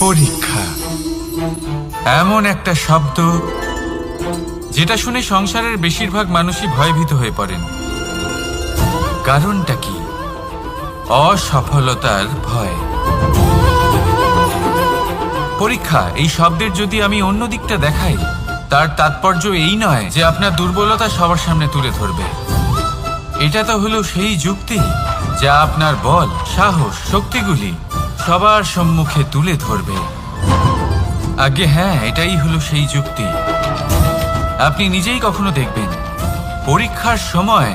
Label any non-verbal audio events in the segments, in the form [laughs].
পরীক্ষা। এমন একটা শব্দ যেটা শুনে সংসারের বেশিরভাগ মানুষই ভয়ভীত হয়ে পড়েন। কারণটা কি? অসফলতার ভয়। পরীক্ষা, এই শব্দের যদি আমি অন্য দিকটা দেখাই, তার তাৎপর্য এই নয় যে আপনার দুর্বলতা সবার সামনে তুলে ধরবে। এটা তো হলো সেই যুক্তি যা আপনার বল, সাহস, শক্তিগুলি সবার সম্মুখে তুলে ধরবে। আগে হ্যাঁ এটাই হলো সেই যুক্তি। আপনি নিজেই কখনো দেখবেন, পরীক্ষার সময়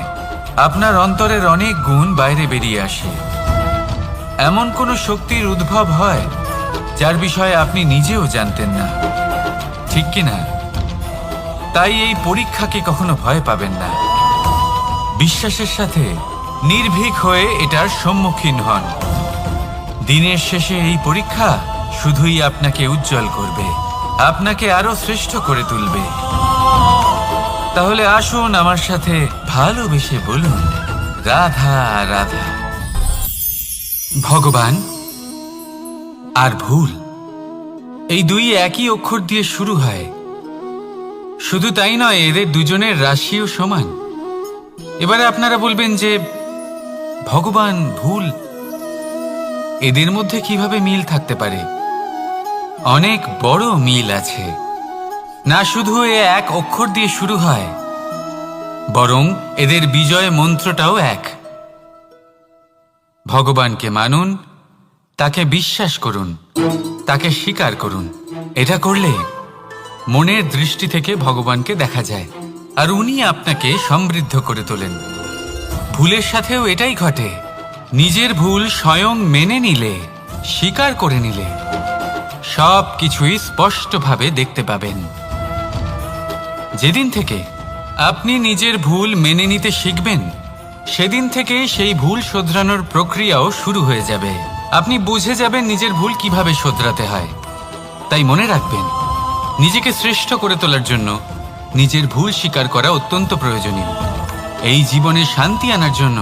আপনার অন্তরের অনেক গুণ বাইরে বেরিয়ে আসে। এমন কোনো শক্তির উদ্ভব হয়, যার বিষয়ে আপনি নিজেও জানতেন না। ঠিক কি না? তাই এই পরীক্ষাকে কখনো ভয় পাবেন না। বিশ্বাসের সাথে নির্ভীক হয়ে এটার সম্মুখীন হন। দিনের শেষে এই পরীক্ষা শুধুই আপনাকে উজ্জ্বল করবে, আপনাকে আরও শ্রেষ্ঠ করে তুলবে। তাহলে আসুন আমার সাথে ভালোবেসে বলুন, রাধা রাধা। ভগবান, আর ভুল। এই দুই একই অক্ষর দিয়ে শুরু হয়। শুধু তাই নয়, এদের দুজনের রাশিও সমান। এবারে আপনারা বলবেন যে, ভগবান ভুল এদের মধ্যে কীভাবে মিল থাকতে পারে? অনেক বড় মিল আছে। না শুধু এ এক অক্ষর দিয়ে শুরু হয়, বরং এদের বিজয় মন্ত্রটাও এক। ভগবানকে মানুন, তাকে বিশ্বাস করুন, তাকে স্বীকার করুন। এটা করলে মনের দৃষ্টি থেকে ভগবানকে দেখা যায়, আর উনি আপনাকে সমৃদ্ধ করে তোলেন। ভুলের সাথেও এটাই ঘটে। নিজের ভুল স্বয়ং মেনে নিলে, স্বীকার করে নিলে সব কিছুই স্পষ্টভাবে দেখতে পাবেন। যেদিন থেকে আপনি নিজের ভুল মেনে নিতে শিখবেন, সেদিন থেকে সেই ভুল শোধরানোর প্রক্রিয়াও শুরু হয়ে যাবে। আপনি বুঝে যাবেন নিজের ভুল কীভাবে শোধরাতে হয়। তাই মনে রাখবেন, নিজেকে শ্রেষ্ঠ করে তোলার জন্য নিজের ভুল স্বীকার করা অত্যন্ত প্রয়োজনীয়। এই জীবনে শান্তি আনার জন্য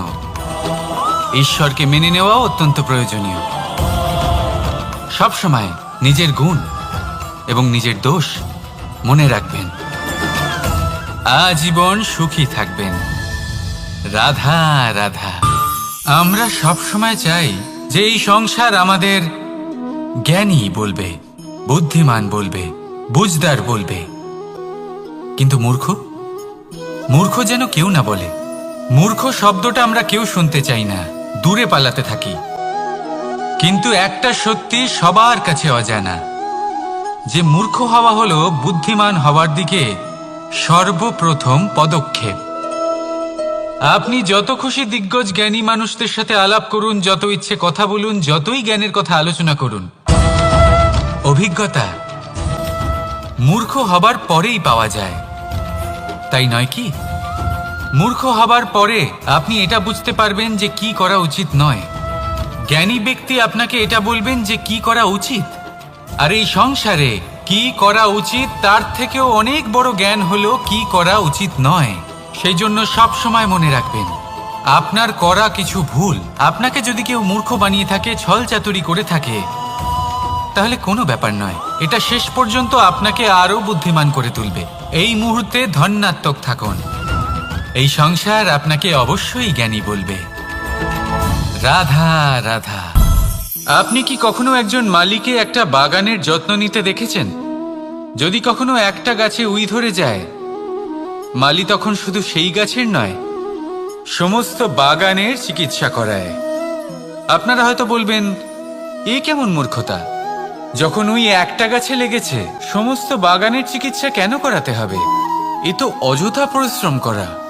ঈশ্বরকে মেনে নেওয়া অত্যন্ত প্রয়োজনীয়। সবসময় নিজের গুণ এবং নিজের দোষ মনে রাখবেন। আজীবন সুখী থাকবেন। রাধা রাধা। আমরা সব সময় চাই যে এই সংসার আমাদের জ্ঞানী বলবে, বুদ্ধিমান বলবে, বুঝদার বলবে। কিন্তু মূর্খ? মূর্খ যেন কেউ না বলে। মূর্খ শব্দটা আমরা কেউ শুনতে চাই না। দূরে পালাতে থাকি। কিন্তু একটা সত্যি সবার কাছে অজানা, যে মূর্খ হওয়া হলো বুদ্ধিমান হওয়ার দিকে সর্বপ্রথম পদক্ষেপ। আপনি যত খুশি দিগ্গজ জ্ঞানী মানুষদের সাথে আলাপ করুন, যত ইচ্ছে কথা বলুন, যতই জ্ঞানের কথা আলোচনা করুন। অভিজ্ঞতা মূর্খ হবার পরেই পাওয়া যায়। তাই নয় কি? মূর্খ হবার পরে আপনি এটা বুঝতে পারবেন যে কি করা উচিত নয়। জ্ঞানী ব্যক্তি আপনাকে এটা বলবেন যে কি করা উচিত। আর এই সংসারে কি করা উচিত, তার থেকেও অনেক বড় জ্ঞান হলো কি করা উচিত নয়। সেই জন্য সব সময় মনে রাখবেন, আপনার করা কিছু ভুল। আপনাকে যদি কেউ মূর্খ বানিয়ে থাকে, ছল চাতুরি করে থাকে, তাহলে কোনো ব্যাপার নয়। এটা শেষ পর্যন্ত আপনাকে আরও বুদ্ধিমান করে তুলবে। এই মুহূর্তে ধন্যাত্মক থাকুন। এই সংসার আপনাকে অবশ্যই জ্ঞানী বলবে। রাধা রাধা। আপনি কি কখনো একজন মালিকে একটা বাগানের যত্ন নিতে দেখেছেন? যদি কখনো একটা গাছে উই ধরে যায়, মালি তখন শুধু সেই গাছের নয়, সমস্ত বাগানের চিকিৎসা করায়। আপনারা হয়তো বলবেন, এ কেমন মূর্খতা? যখন উই একটা গাছে লেগেছে, সমস্ত বাগানের চিকিৎসা কেন করাতে হবে? এ তো অযথা পরিশ্রম করা।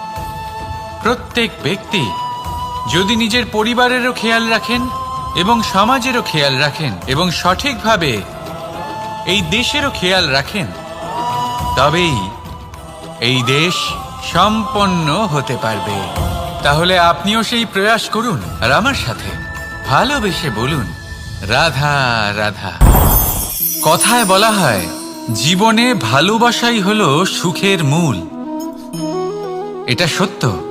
প্রত্যেক ব্যক্তি যদি নিজের পরিবারেরও খেয়াল রাখেন এবং সমাজেরও খেয়াল রাখেন এবং সঠিকভাবে এই দেশেরও খেয়াল রাখেন, তবেই এই দেশ সম্পন্ন হতে পারবে। তাহলে আপনিও সেই প্রয়াস করুন আর আমার সাথে ভালোবেসে বলুন, রাধা রাধা। কথায় বলা হয়, জীবনে ভালোবাসাই হলো সুখের মূল। এটা সত্য।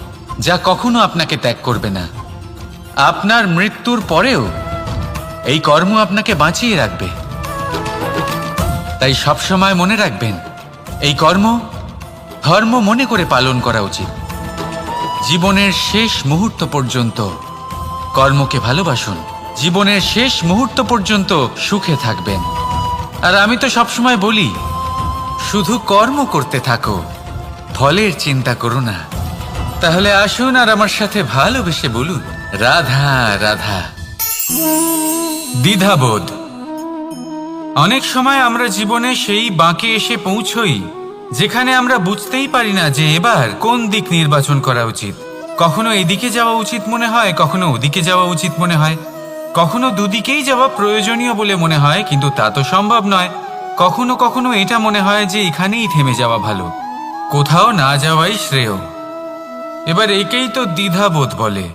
যা কখনো আপনাকে ত্যাগ করবে না। আপনার মৃত্যুর পরেও এই কর্ম আপনাকে বাঁচিয়ে রাখবে। তাই সবসময় মনে রাখবেন, এই কর্ম ধর্ম মনে করে পালন করা উচিত। জীবনের শেষ মুহূর্ত পর্যন্ত কর্মকে ভালোবাসুন। জীবনের শেষ মুহূর্ত পর্যন্ত সুখে থাকবেন। আর আমি তো সবসময় বলি, শুধু কর্ম করতে থাকো, ফলের চিন্তা করো না। তাহলে আসুন আর আমার সাথে ভালোবেসে বলুন। রাধা রাধা। দ্বিধাবোধ। অনেক সময় আমরা জীবনে সেই বাঁকে এসে পৌঁছই, যেখানে আমরা বুঝতেই পারি না যে এবার কোন দিক নির্বাচন করা উচিত। কখনো এদিকে যাওয়া উচিত মনে হয়, কখনো ওদিকে যাওয়া উচিত মনে হয়। কখনো দুদিকেই যাওয়া প্রয়োজনীয় বলে মনে হয়, কিন্তু তা তো সম্ভব নয়। কখনো কখনো এটা মনে হয় যে এখানেই থেমে যাওয়া ভালো। কোথাও না যাওয়াই শ্রেয়। এবার একেই তো দ্বিধাবোধ বলে।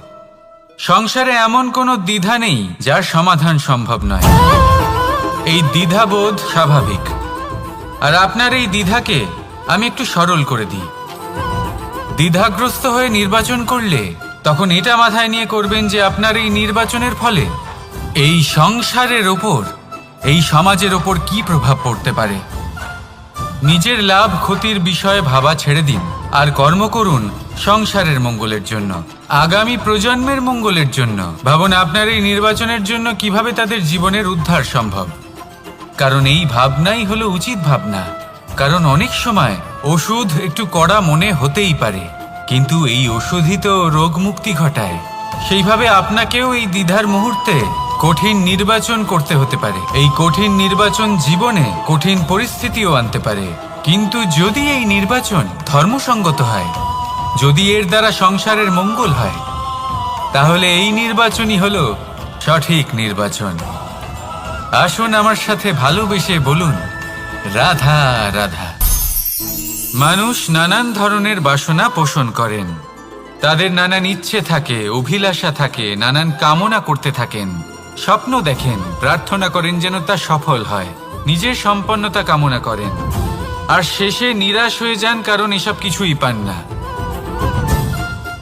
সংসারে এমন কোনো দ্বিধা নেই, যার সমাধান সম্ভব নয়। এই দ্বিধাবোধ স্বাভাবিক। আর আপনার এই দ্বিধাকে আমি একটু সরল করে দিই। দ্বিধাগ্রস্ত হয়ে নির্বাচন করলে তখন এটা মাথায় নিয়ে করবেন যে আপনার এই নির্বাচনের ফলে এই সংসারের ওপর, এই সমাজের ওপর কি প্রভাব পড়তে পারে? নিজের লাভ ক্ষতির বিষয়ে ভাবা ছেড়ে দিন। আর কর্ম করুন সংসারের মঙ্গলের জন্য, আগামী প্রজন্মের মঙ্গলের জন্য। ভাবুন, আপনার এই নির্বাচনের জন্য কীভাবে তাদের জীবনের উদ্ধার সম্ভব? কারণ এই ভাবনাই হলো উচিত ভাবনা। কারণ অনেক সময় ওষুধ একটু কড়া মনে হতেই পারে, কিন্তু এই ওষুধই তো রোগ মুক্তি ঘটায়। সেইভাবে আপনাকেও এই দ্বিধার মুহূর্তে কঠিন নির্বাচন করতে হতে পারে। এই কঠিন নির্বাচন জীবনে কঠিন পরিস্থিতিও আনতে পারে। কিন্তু যদি এই নির্বাচন ধর্মসঙ্গত হয় যদি এর দ্বারা সংসারের মঙ্গল হয়, তাহলে এই নির্বাচনই হলো সঠিক নির্বাচন। আসুন আমার সাথে ভালোবেসে বলুন, রাধা রাধা। মানুষ নানান ধরনের বাসনা পোষণ করেন। তাদের নানান ইচ্ছে থাকে, অভিলাষা থাকে, নানান কামনা করতে থাকেন। স্বপ্ন দেখেন, প্রার্থনা করেন যেন তা সফল হয়, নিজের সম্পন্নতা কামনা করেন। আর শেষে নিরাশ হয়ে যান কারণ এসব কিছুই পান না।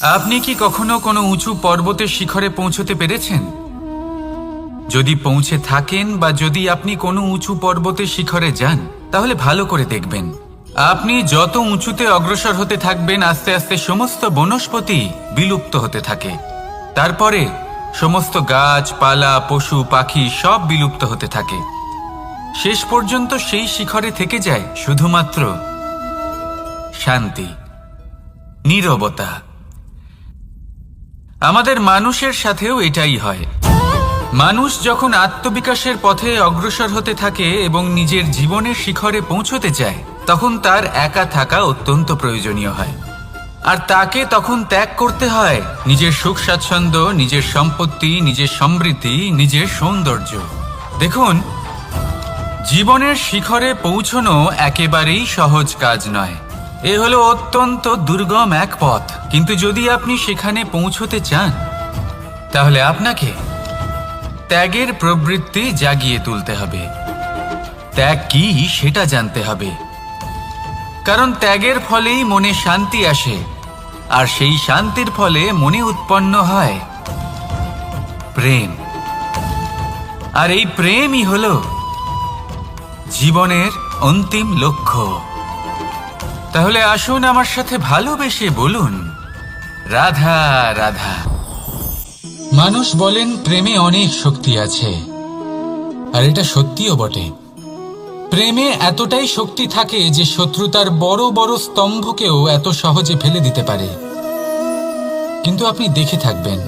আপনি কি কখনো কোনো উঁচু পর্বতের শিখরে পৌঁছতে পেরেছেন? যদি পৌঁছে থাকেন বা যদি আপনি কোনো উঁচু পর্বতের শিখরে যান, তাহলে ভালো করে দেখবেন। আপনি যত উঁচুতে অগ্রসর হতে থাকবেন, আস্তে আস্তে সমস্ত বনস্পতি বিলুপ্ত হতে থাকে। তারপরে সমস্ত গাছ, পালা, পশু, পাখি সব বিলুপ্ত হতে থাকে। শেষ পর্যন্ত সেই শিখরে থেকে যায় শুধুমাত্র শান্তি, নীরবতা। আমাদের মানুষের সাথেও এটাই হয়। মানুষ যখন আত্মবিকাশের পথে অগ্রসর হতে থাকে এবং নিজের জীবনের শিখরে পৌঁছতে চায়, তখন তার একা থাকা অত্যন্ত প্রয়োজনীয় হয়। আর তাকে তখন ত্যাগ করতে হয়, নিজের সুখ স্বাচ্ছন্দ্য, নিজের সম্পত্তি, নিজের সমৃদ্ধি, নিজের সৌন্দর্য। দেখুন, জীবনের শিখরে পৌঁছনো একেবারেই সহজ কাজ নয়। এ হলো অত্যন্ত দুর্গম এক পথ। কিন্তু যদি আপনি সেখানে পৌঁছতে চান, তাহলে আপনাকে ত্যাগের প্রবৃত্তি জাগিয়ে তুলতে হবে। ত্যাগ কি, সেটা জানতে হবে। কারণ ত্যাগের ফলেই মনে শান্তি আসে, আর সেই শান্তির ফলে মনে উৎপন্ন হয় প্রেম। আর এই প্রেমই হল জীবনের অন্তিম লক্ষ্য। তাহলে আসুন আমার সাথে ভালোবেসে বলুন। রাধা রাধা। মানুষ বলেন, প্রেমে অনেক শক্তি আছে। আর এটা সত্যিও বটে। প্রেমে এতটাই শক্তি থাকে যে শত্রুতার বড় বড় স্তম্ভকেও এত সহজে ফেলে দিতে পারে। কিন্তু আপনি দেখে থাকবেন,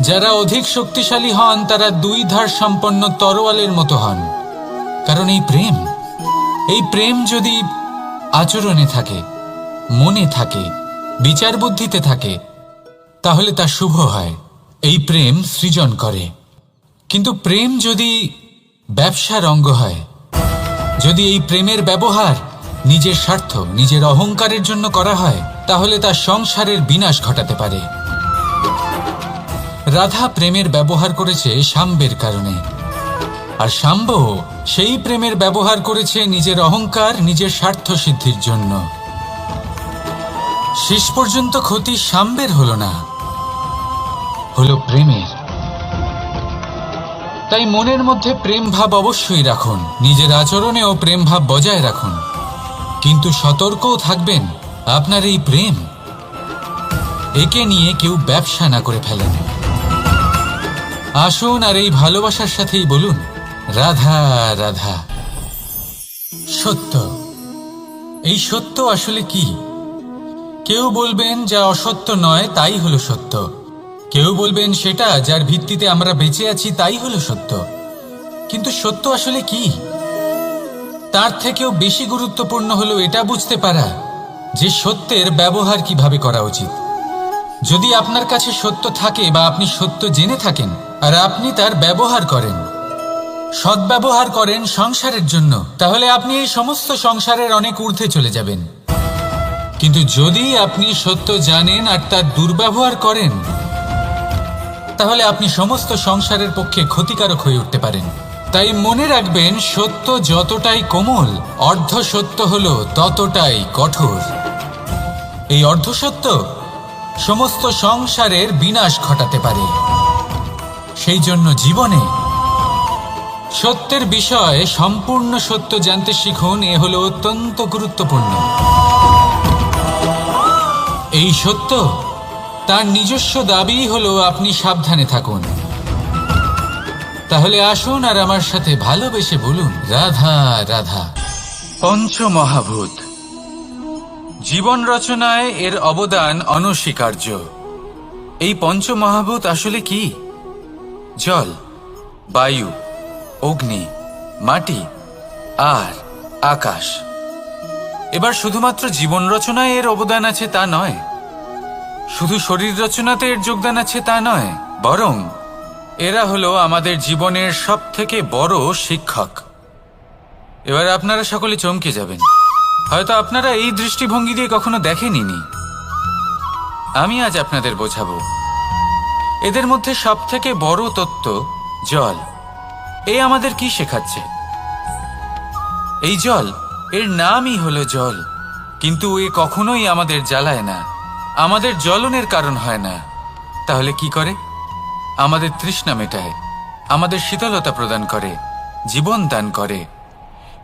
যারা অধিক শক্তিশালী হন, তারা দুই ধার সম্পন্ন তরোয়ালের মতো হন। কারণ এই প্রেম এই প্রেম যদি আচরণে থাকে, মনে থাকে, বিচার বুদ্ধিতে থাকে, তাহলে তা শুভ হয়। এই প্রেম সৃজন করে। কিন্তু প্রেম যদি ব্যবসার অঙ্গ হয়, যদি এই প্রেমের ব্যবহার নিজের স্বার্থ, নিজের অহংকারের জন্য করা হয়, তাহলে তা সংসারের বিনাশ ঘটাতে পারে। রাধা প্রেমের ব্যবহার করেছে সাম্বের কারণে। আর সাম্ব সেই প্রেমের ব্যবহার করেছে নিজের অহংকার, নিজের স্বার্থ সিদ্ধির জন্য। শেষ পর্যন্ত ক্ষতি সাম্বের হলো না, হলো প্রেমের। তাই মনের মধ্যে প্রেম ভাব অবশ্যই রাখুন, নিজের আচরণেও প্রেম ভাব বজায় রাখুন। কিন্তু সতর্কও থাকবেন আপনার এই প্রেম। একে নিয়ে কেউ ব্যবসা না করে ফেলেন। আসুন আর এই ভালোবাসার সাথেই বলুন রাধা রাধা। সত্য। এই সত্য আসলে কি? কেউ বলবেন যা অসত্য নয়, তাই হলো সত্য। কেউ বলবেন সেটা যার ভিত্তিতে আমরা বেঁচে আছি, তাই হলো সত্য। কিন্তু সত্য আসলে কি? তার থেকেও বেশি গুরুত্বপূর্ণ হলো এটা বুঝতে পারা যে সত্যের ব্যবহার কীভাবে করা উচিত। যদি আপনার কাছে সত্য থাকে বা আপনি সত্য জেনে থাকেন আর আপনি তার ব্যবহার করেন সদ্ব্যবহার করেন সংসারের জন্য। তাহলে আপনি এই সমস্ত সংসারের অনেক ঊর্ধ্বে চলে যাবেন। কিন্তু যদি আপনি সত্য জানেন আর তার দুর্ব্যবহার করেন, তাহলে আপনি সমস্ত সংসারের পক্ষে ক্ষতিকারক হয়ে উঠতে পারেন। তাই মনে রাখবেন, সত্য যতটাই কোমল, অর্ধ সত্য হল ততটাই কঠোর। এই অর্ধসত্য সমস্ত সংসারের বিনাশ ঘটাতে পারে। সেই জন্য জীবনে সত্যের বিষয়ে সম্পূর্ণ সত্য জানতে শিখুন, এ হলো অত্যন্ত গুরুত্বপূর্ণ। এই সত্য তার নিজস্ব দাবি হলো আপনি সাবধানে থাকুন। তাহলে আসুন আর আমার সাথে ভালোবেসে বলুন, রাধা রাধা। পঞ্চমহাভূত। জীবন রচনায় এর অবদান অনস্বীকার্য। এই পঞ্চমহাভূত আসলে কি? জল, বায়ু। অগ্নি, মাটি, আর আকাশ। এবার শুধুমাত্র জীবন রচনায় এর অবদান আছে তা নয়, শুধু শরীর রচনাতে এর যোগদান আছে তা নয়, বরং এরা হলো আমাদের জীবনের সব থেকে বড় শিক্ষক। এবার আপনারা সকলে চমকে যাবেন। হয়তো আপনারা এই দৃষ্টিভঙ্গি দিয়ে কখনো দেখেনি আমি আজ আপনাদের বোঝাবো। এদের মধ্যে সব থেকে বড় তত্ত্ব জল। এ আমাদের কি শেখাচ্ছে? এই জল, এর নামই হলো জল। কিন্তু এ কখনোই আমাদের জ্বালায় না। আমাদের জ্বলনের কারণ হয় না। তাহলে কি করে? আমাদের তৃষ্ণা মেটায়। আমাদের শীতলতা প্রদান করে। জীবন দান করে।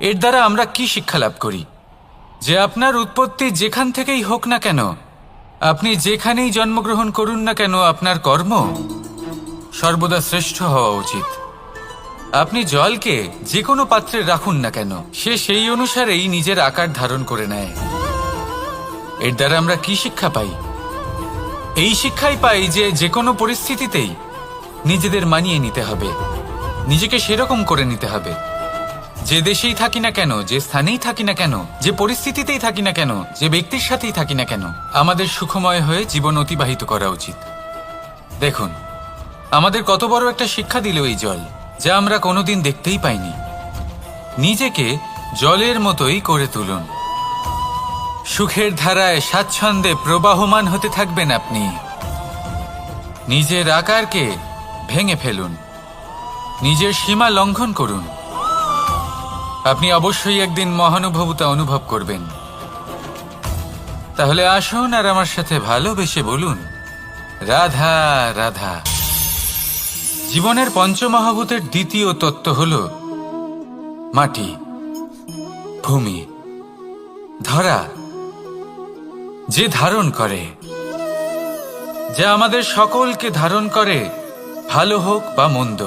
এর দ্বারা আমরা কি শিক্ষা লাভ করি? যে আপনার উৎপত্তি যেখান থেকেই হোক না কেন, আপনি যেখানেই জন্মগ্রহণ করুন না কেন, আপনার কর্ম সর্বদা শ্রেষ্ঠ হওয়া উচিত। আপনি জলকে যে কোনো পাত্রে রাখুন না কেন। সে সেই অনুসারেই নিজের আকার ধারণ করে নেয়। এর দ্বারা আমরা কি শিক্ষা পাই? এই শিক্ষাই পাই যে যে কোনো পরিস্থিতিতেই নিজেদের মানিয়ে নিতে হবে। নিজেকে সেরকম করে নিতে হবে। যে দেশেই থাকি না কেন, যে স্থানেই থাকি না কেন, যে পরিস্থিতিতেই থাকি না কেন, যে ব্যক্তির সাথেই থাকি না কেন, আমাদের সুখময় হয়ে জীবন অতিবাহিত করা উচিত। দেখুন, আমাদের কত বড় একটা শিক্ষা দিল এই জল। যা আমরা কোনোদিন দেখতেই পাইনি। নিজেকে জলের মতোই করে তুলুন। সুখের ধারায় স্বাচ্ছন্দ্যে প্রবাহমান হতে থাকবেন আপনি। নিজের আকারকে ভেঙে ফেলুন। নিজের সীমা লঙ্ঘন করুন। আপনি অবশ্যই একদিন মহানুভবতা অনুভব করবেন। তাহলে আসুন আর আমার সাথে ভালোবেসে বলুন, রাধা রাধা। জীবনের পঞ্চমহাভূতের দ্বিতীয় তত্ত্ব হল মাটি, ভূমি, ধরা, যে ধারণ করে। যা আমাদের সকলকে ধারণ করে, ভালো হোক বা মন্দ।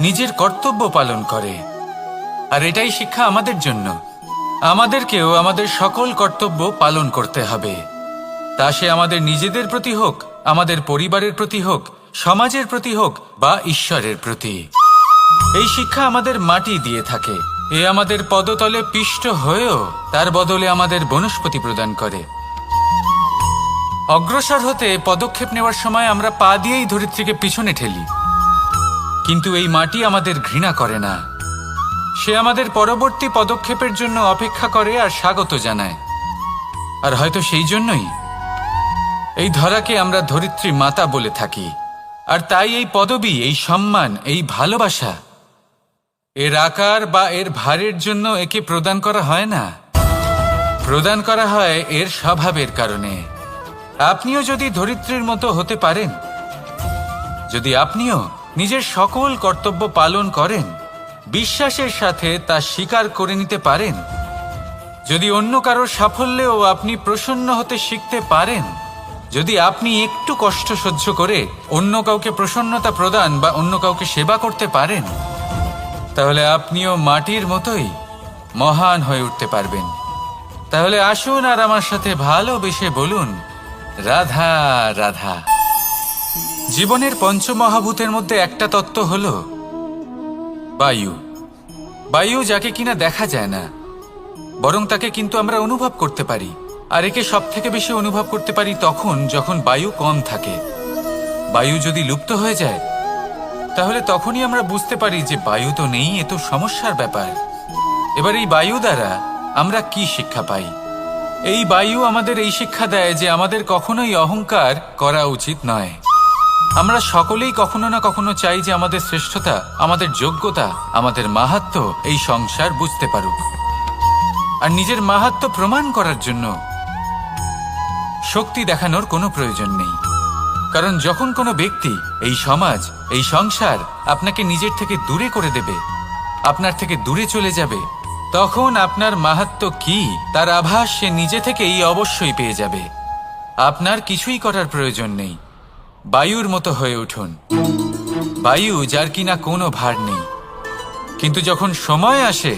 নিজের কর্তব্য পালন করে। আর এটাই শিক্ষা আমাদের জন্য। আমাদেরকেও আমাদের সকল কর্তব্য পালন করতে হবে। তা সে আমাদের নিজেদের প্রতি হোক, আমাদের পরিবারের প্রতি হোক সমাজের প্রতি হোক বা ঈশ্বরের প্রতি। এই শিক্ষা আমাদের মাটি দিয়ে থাকে। এ আমাদের পদতলে পিষ্ট হয়েও তার বদলে আমাদের বনস্পতি প্রদান করে। অগ্রসর হতে পদক্ষেপ নেওয়ার সময় আমরা পা দিয়েই ধরিত্রীকে পিছনে ঠেলি। কিন্তু এই মাটি আমাদের ঘৃণা করে না। সে আমাদের পরবর্তী পদক্ষেপের জন্য অপেক্ষা করে আর স্বাগত জানায়। আর হয়তো সেই জন্যই এই ধরাকে আমরা ধরিত্রী মাতা বলে থাকি। আর তাই এই পদবি, এই সম্মান, এই ভালোবাসা, এর আকার বা এর ভারের জন্য একে প্রদান করা হয় না। প্রদান করা হয় এর স্বভাবের কারণে। আপনিও যদি ধরিত্রীর মতো হতে পারেন, যদি আপনিও নিজের সকল কর্তব্য পালন করেন, বিশ্বাসের সাথে তা স্বীকার করে নিতে পারেন, যদি অন্য কারোর সাফল্যেও আপনি প্রসন্ন হতে শিখতে পারেন যদি আপনি একটু কষ্ট সহ্য করে অন্য কাউকে প্রসন্নতা প্রদান বা অন্য কাউকে সেবা করতে পারেন, তাহলে আপনিও মাটির মতোই মহান হয়ে উঠতে পারবেন। তাহলে আসুন আর আমার সাথে ভালোবেসে বলুন, রাধা রাধা। জীবনের পঞ্চমহাভূতের মধ্যে একটা তত্ত্ব হল বায়ু। বায়ু যাকে কিনা দেখা যায় না, বরং তাকে কিন্তু আমরা অনুভব করতে পারি। আর একে সব থেকে বেশি অনুভব করতে পারি তখন যখন বায়ু কম থাকে। বায়ু যদি লুপ্ত হয়ে যায়, তাহলে তখনই আমরা বুঝতে পারি যে বায়ু তো নেই, এ তো সমস্যার ব্যাপার। এবার এই বায়ু দ্বারা আমরা কি শিক্ষা পাই? এই বায়ু আমাদের এই শিক্ষা দেয় যে আমাদের কখনোই অহংকার করা উচিত নয়। আমরা সকলেই কখনো না কখনো চাই যে আমাদের শ্রেষ্ঠতা, আমাদের যোগ্যতা, আমাদের মাহাত্ম এই সংসার বুঝতে পারুক। আর নিজের মাহাত্ম প্রমাণ করার জন্য শক্তি দেখানোর কোনো প্রয়োজন নেই। কারণ যখন কোনো ব্যক্তি এই সমাজ, এই সংসার আপনাকে নিজের থেকে দূরে করে দেবে, আপনার থেকে দূরে চলে যাবে, তখন আপনার মাহাত্ম কি, তার আভাস সে নিজে থেকেই অবশ্যই পেয়ে যাবে। আপনার কিছুই করার প্রয়োজন নেই। বায়ুর মতো হয়ে উঠুন। বায়ু যার কিনা কোনো ভার নেই। কিন্তু যখন সময় আসে,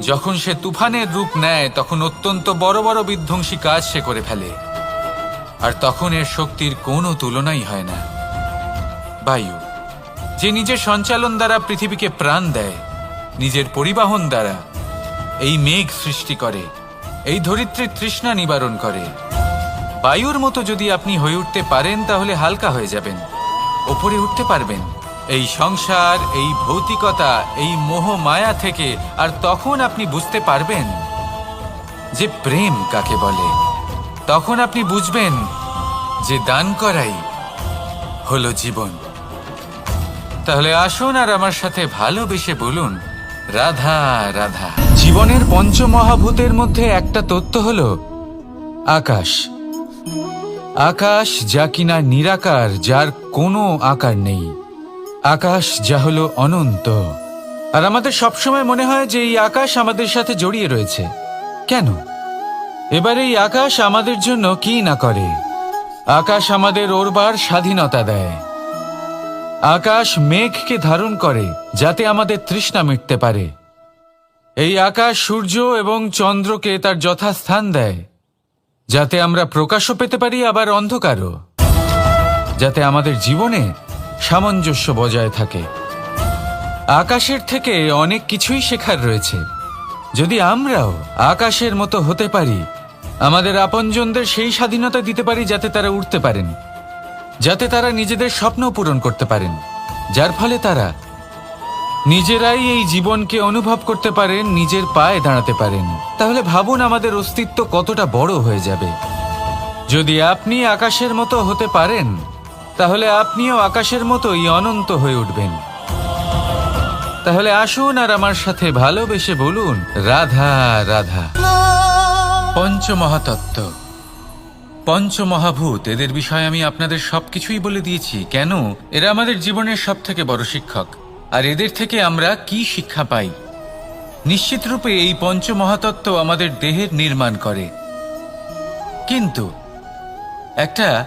যখন সে তুফানের রূপ নেয়, তখন অত্যন্ত বড় বড় বিধ্বংসী কাজ সে করে ফেলে। আর তখন এর শক্তির কোনো তুলনাই হয় না। বায়ু, যে নিজের সঞ্চালন দ্বারা পৃথিবীকে প্রাণ দেয়, নিজের পরিবহন দ্বারা এই মেঘ সৃষ্টি করে, এই ধরিত্রীর তৃষ্ণা নিবারণ করে। বায়ুর মতো যদি আপনি হয়ে উঠতে পারেন, তাহলে হালকা হয়ে যাবেন, ওপরে উঠতে পারবেন। এই সংসার, এই ভৌতিকতা, এই মোহ মায়া থেকে আর তখন আপনি বুঝতে পারবেন যে প্রেম কাকে বলে। তখন আপনি বুঝবেন যে দান করাই হলো জীবন। তাহলে আসুন আর আমার সাথে ভালোবেসে বলুন, রাধা রাধা। জীবনের পঞ্চমহাভূতের মধ্যে একটা তত্ত্ব হল আকাশ। আকাশ যা কিনা নিরাকার, যার কোনো আকার নেই। আকাশ যা হলো অনন্ত। আর আমাদের সবসময় মনে হয় যে এই আকাশ আমাদের সাথে জড়িয়ে রয়েছে। কেন? এবার এই আকাশ আমাদের জন্য কি না করে? আকাশ আমাদের ওরবার স্বাধীনতা দেয়। আকাশ মেঘকে ধারণ করে, যাতে আমাদের তৃষ্ণা মিটতে পারে। এই আকাশ সূর্য এবং চন্দ্রকে তার যথাস্থান দেয়, যাতে আমরা প্রকাশও পেতে পারি, আবার অন্ধকারও। যাতে আমাদের জীবনে সামঞ্জস্য বজায় থাকে। আকাশের থেকে অনেক কিছুই শেখার রয়েছে। যদি আমরাও আকাশের মতো হতে পারি আমাদের আপনজনদের সেই স্বাধীনতা দিতে পারি যাতে তারা উঠতে পারেন, যাতে তারা নিজেদের স্বপ্ন পূরণ করতে পারেন, যার ফলে তারা নিজেরাই এই জীবনকে অনুভব করতে পারেন, নিজের পায়ে দাঁড়াতে পারেন। তাহলে ভাবুন আমাদের অস্তিত্ব কতটা বড় হয়ে যাবে। যদি আপনি আকাশের মতো হতে পারেন, তাহলে আপনিও আকাশের মতোই অনন্ত হয়ে উঠবেন। তাহলে আসুন আর আমার সাথে ভালোবেসে বলুন, রাধা রাধা। পঞ্চমহাতত্ত্ব। পঞ্চমহাভূত, এদের বিষয়ে আমি আপনাদের সবকিছুই বলে দিয়েছি। কেন? এরা আমাদের জীবনের সব থেকে বড় শিক্ষক। আর এদের থেকে আমরা কি শিক্ষা পাই? নিশ্চিত রূপে এই পঞ্চমহাতত্ত্ব আমাদের দেহের নির্মাণ করে। কিন্তু একটা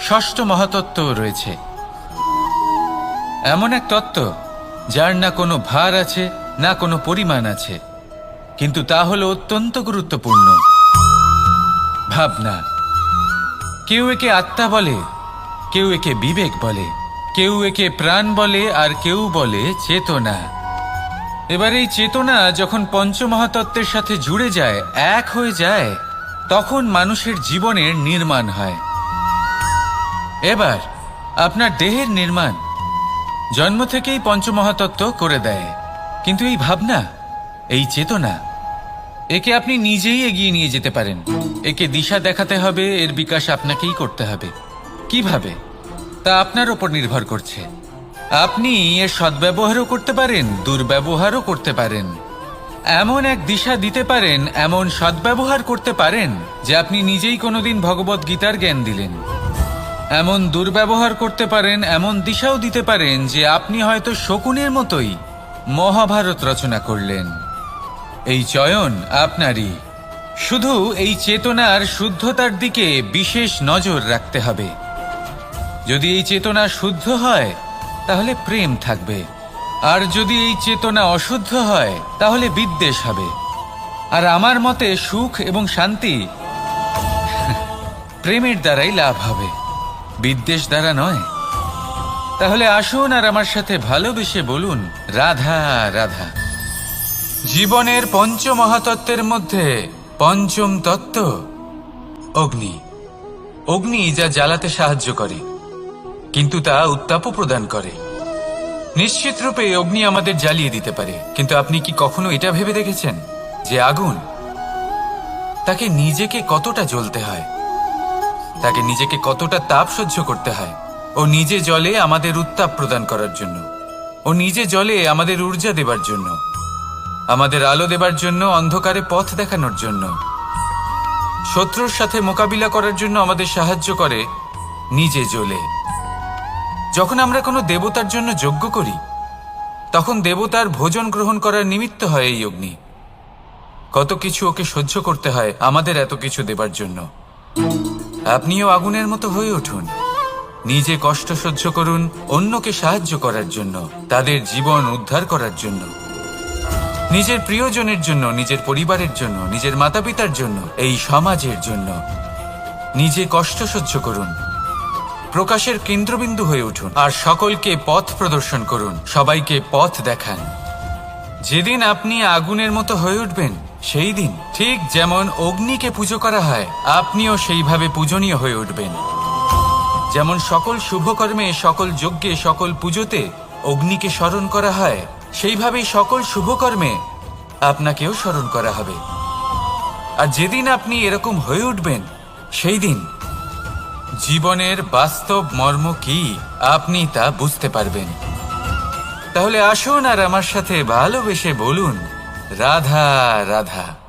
ষষ্ঠ মহাতত্ত্ব রয়েছে। এমন এক তত্ত্ব, যার না কোনো ভার আছে, না কোনো পরিমাণ আছে। কিন্তু তা হলো অত্যন্ত গুরুত্বপূর্ণ। ভাবনা। কেউ একে আত্মা বলে, কেউ একে বিবেক বলে, কেউ একে প্রাণ বলে আর কেউ বলে চেতনা। এবার এই চেতনা যখন পঞ্চমহাতত্ত্বের সাথে জুড়ে যায়, এক হয়ে যায়, তখন মানুষের জীবনের নির্মাণ হয়। এবার আপনার দেহের নির্মাণ। জন্ম থেকেই পঞ্চমহাতত্ত্ব করে দেয়। কিন্তু এই ভাবনা, এই চেতনা একে আপনি নিজেই এগিয়ে নিয়ে যেতে পারেন। একে দিশা দেখাতে হবে, এর বিকাশ আপনাকেই করতে হবে। কীভাবে? তা আপনার ওপর নির্ভর করছে। আপনি এর সদ্ব্যবহারও করতে পারেন, দুর্ব্যবহারও করতে পারেন। এমন এক দিশা দিতে পারেন, এমন সদ্ব্যবহার করতে পারেন, যে আপনি নিজেই কোনোদিন ভগবত গীতার জ্ঞান দিলেন। এমন দুর্ব্যবহার করতে পারেন, এমন দিশাও দিতে পারেন, যে আপনি হয়তো শকুনের মতোই মহাভারত রচনা করলেন। এই চয়ন আপনারই। শুধু এই চেতনার শুদ্ধতার দিকে বিশেষ নজর রাখতে হবে। যদি এই চেতনা শুদ্ধ হয়, তাহলে প্রেম থাকবে। আর যদি এই চেতনা অশুদ্ধ হয়, তাহলে বিদ্বেষ হবে। আর আমার মতে সুখ এবং শান্তি [laughs] প্রেমের দ্বারাই লাভ হবে। বিদ্বেষ দ্বারা নয়। তাহলে আসুন আর আমার সাথে ভালোবেসে বলুন, রাধা রাধা। জীবনের পঞ্চমহাতত্ত্বের মধ্যে পঞ্চম তত্ত্ব অগ্নি। অগ্নি যা জ্বালাতে সাহায্য করে, কিন্তু তা উত্তাপও প্রদান করে। নিশ্চিত রূপে অগ্নি আমাদের জ্বালিয়ে দিতে পারে, কিন্তু আপনি কি কখনো এটা ভেবে দেখেছেন যে আগুন তাকে নিজেকে কতটা জ্বলতে হয়, তাকে নিজেকে কতটা তাপ সহ্য করতে হয়? ও নিজে জলে আমাদের উত্তাপ প্রদান করার জন্য, ও নিজে জলে আমাদের ঊর্জা দেবার জন্য। আমাদের আলো দেবার জন্য, অন্ধকারে পথ দেখানোর জন্য। শত্রুর সাথে মোকাবিলা করার জন্য আমাদের সাহায্য করে নিজে জ্বলে। যখন আমরা কোনো দেবতার জন্য যজ্ঞ করি, তখন দেবতার ভোজন গ্রহণ করার নিমিত্ত হয় এই অগ্নি। কত কিছু ওকে সহ্য করতে হয়, আমাদের এত কিছু দেবার জন্য। আপনিও আগুনের মতো হয়ে উঠুন। নিজে কষ্ট সহ্য করুন, অন্যকে সাহায্য করার জন্য, তাদের জীবন উদ্ধার করার জন্য। নিজের প্রিয়জনের জন্য, নিজের পরিবারের জন্য, নিজের মাতা পিতার জন্য, এই সমাজের জন্য। নিজে কষ্ট সহ্য করুন। প্রকাশের কেন্দ্রবিন্দু হয়ে উঠুন। আর সকলকে পথ প্রদর্শন করুন। সবাইকে পথ দেখান। যেদিন আপনি আগুনের মতো হয়ে উঠবেন, সেই দিন, ঠিক যেমন অগ্নিকে পুজো করা হয়, আপনিও সেইভাবে পূজনীয় হয়ে উঠবেন। যেমন সকল শুভকর্মে, সকল যজ্ঞে, সকল পুজোতে অগ্নিকে স্মরণ করা হয় সেইভাবেই সকল শুভকর্মে আপনাকেও স্মরণ করা হবে। আর যেদিন আপনি এরকম হয়ে উঠবেন, সেই দিন জীবনের বাস্তব মর্ম কি আপনি তা বুঝতে পারবেন। তাহলে আসুন আর আমার সাথে ভালোবেসে বলুন, রাধা রাধা।